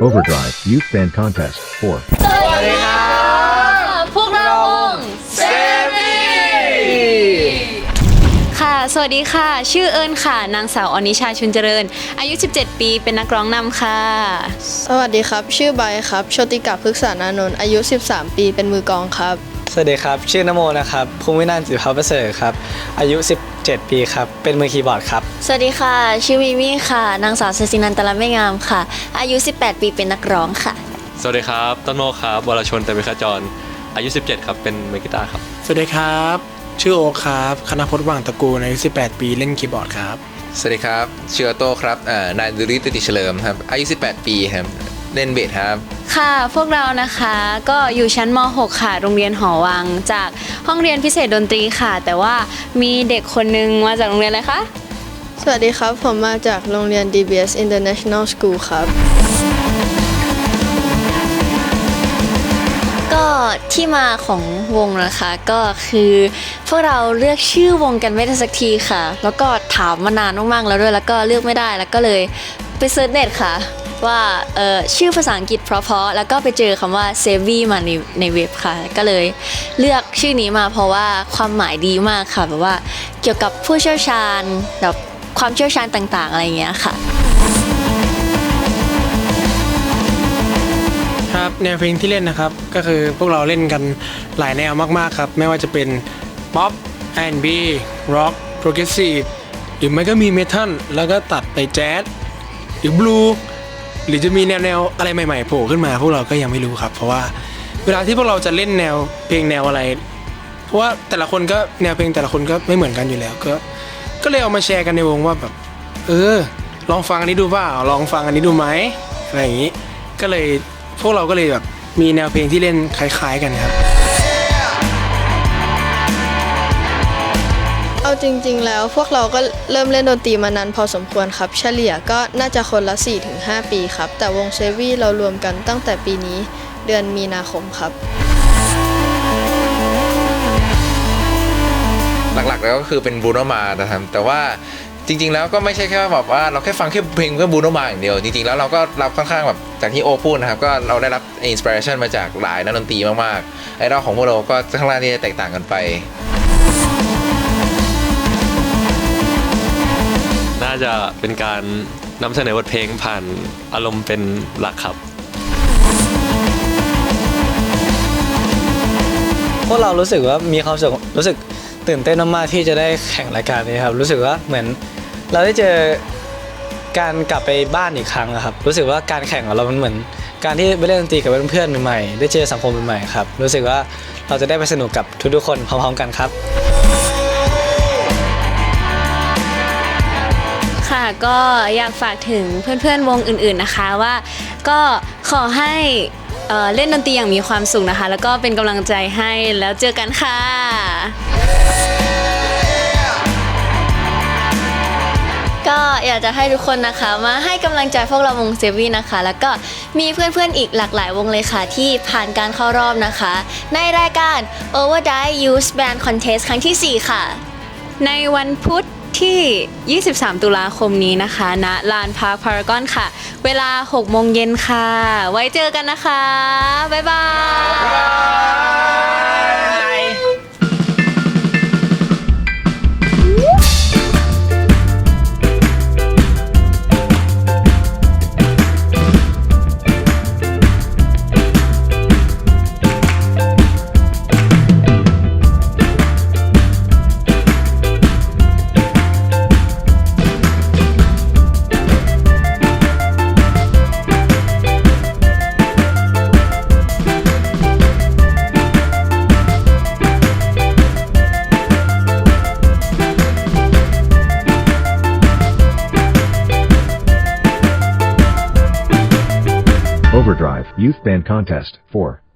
Overdrive Youth Band Contest 4. สวัสดีครับพวกเราวงเซรีค่ะ สวัสดีค่ะ ชื่อเอิญค่ะ นางสาวอนิชาชุนเจริญ อายุ 17 ปี เป็นนักร้องนำค่ะ สวัสดีครับ ชื่อใบครับ โชติกาพฤกษานานนท์อายุ 13 ปี เป็นมือกลองครับ สวัสดีครับ ชื่อนโมนะครับภูมินันท์จิตรภาพประเสริฐครับ อายุ 17 ปีครับ เป็นมือคีย์บอร์ดครับ สวัสดีค่ะ ชื่อมิมี่ค่ะ นางสาวเซซินันตะละไม่งามค่ะ อายุ 18 ปีเป็นนักร้องค่ะ สวัสดีครับต้นโมครับวรชนเตมิขจร อายุ 17 ครับ เป็นมือกีตาร์ครับ สวัสดีครับ ชื่อโอคครับคณะพจน์ว่างตระกูลอายุ 18 ปีเล่นคีย์บอร์ดครับ สวัสดีครับชื่อออโต้ครับอ่านายดุริตติเฉลิมครับ อายุ 18 ปีครับ เล่นเบสครับ ค่ะ พวกเรานะคะก็อยู่ชั้นม .6 ค่ะ โรงเรียนหอวัง จากห้องเรียนพิเศษดนตรีค่ะ แต่ว่ามีเด็กคนนึงมาจากโรงเรียนอะไรคะ สวัสดีครับ ผมมาจากโรงเรียน DBS International School ครับ ก็ที่มาของวงนะคะก็คือพวกเราเลือกชื่อวงกันไม่ได้สักทีค่ะ แล้วก็ถามมานานมากๆแล้วด้วยแล้วก็เลือกไม่ได้แล้วก็เลยไปเซิร์ชเน็ตค่ะ ว่าเออชื่อภาษาอังกฤษเพราะๆแล้วก็ไปเจอคำว่า s a v y มาในในเว็บค่ะ ก็เลยเลือกชื่อนี้มาเพราะว่าความหมายดีมากค่ะแบบว่าเกี่ยวกับผู้เชี่ยวชาญแบบความเชี่ยวชาญต่าง ๆ อะไรอย่างเงี้ยค่ะ ครับแนวเพลงที่เล่นนะครับ ก็คือพวกเราเล่นกันหลายแนวมากๆครับ ไม่ว่าจะเป็นป๊อป R&B Rock Progressive หรือไม่ก็มีเมทัลแล้วก็ตัดไปแจ๊สหรือบลู หรือจะมีแนวแนวอะไรใหม่ๆโผล่ขึ้นมาพวกเราก็ยังไม่รู้ครับ เพราะว่าเวลาที่พวกเราจะเล่นแนวเพลงแนวอะไร เพราะว่าแต่ละคนก็แนวเพลงแต่ละคนก็ไม่เหมือนกันอยู่แล้วก็ ก็เลยเอามาแชร์กันในวงว่าแบบเออ ลองฟังอันนี้ดูเปล่าลองฟังอันนี้ดูไหมอะไรอย่างนี้ ก็เลยพวกเราก็เลยแบบมีแนวเพลงที่เล่นคล้าย ๆ กันครับ จริง ๆ แล้วพวกเราก็เริ่มเล่นดนตรีมานานพอสมควรครับ เฉลี่ยก็น่าจะคนละ 4-5 ปีครับ แต่วงเซวีเรารวมกันตั้งแต่ปีนี้เดือนมีนาคมครับ หลักๆแล้วก็คือเป็นบูโนมานะครับแต่ว่าจริง ๆ แล้วก็ไม่ใช่แค่แบบว่าเราแค่ฟังแค่เพลงเพื่อบูโนมาอย่างเดียว จริง ๆ แล้วเราก็รับค่อนข้างแบบจากที่โอพูดนะครับ ก็เราได้รับอินสปิเรชันมาจากหลายนักดนตรีมากๆไอดอลของพวกเราก็ข้างล่างที่จะแตกต่างกันไป น่าจะเป็นการนำเสนอบทเพลงผ่านอารมณ์เป็นหลักครับ พวกเรารู้สึกว่ามีความสุขรู้สึกตื่นเต้นมากๆที่จะได้แข่งรายการนี้ครับ รู้สึกว่าเหมือนเราได้เจอการกลับไปบ้านอีกครั้งอะครับ รู้สึกว่าการแข่งของเรามันเหมือน การที่ไปเล่นดนตรีกับเพื่อนๆใหม่ๆได้เจอสังคมใหม่ๆครับ รู้สึกว่าเราจะได้ไปสนุกกับทุกๆคนพร้อมๆกันครับ ค่ะก็อยากฝากถึงเพื่อนๆวงอื่นๆนะคะว่า ก็ขอให้เอ่อเล่นดนตรีอย่างมีความสุขนะคะ แล้วก็เป็นกำลังใจให้แล้วเจอกันค่ะก็อยากจะให้ทุกคนนะคะ มาให้กำลังใจพวกเราวงเซวีนะคะ แล้วก็มีเพื่อนๆอีกหลากหลายวงเลยค่ะ ที่ผ่านการเข้ารอบนะคะ ในรายการ Overdrive Youth Band Contest ครั้งทีสี่4 ค่ะ ในวันพุธ ที่ 23 ตุลาคมนี้นะคะณลานพาร์คพารากอนค่ะ เวลา 6 โมงเย็นค่ะ ไว้เจอกันนะคะ บ๊ายบาย Overdrive Youth Band Contest 4.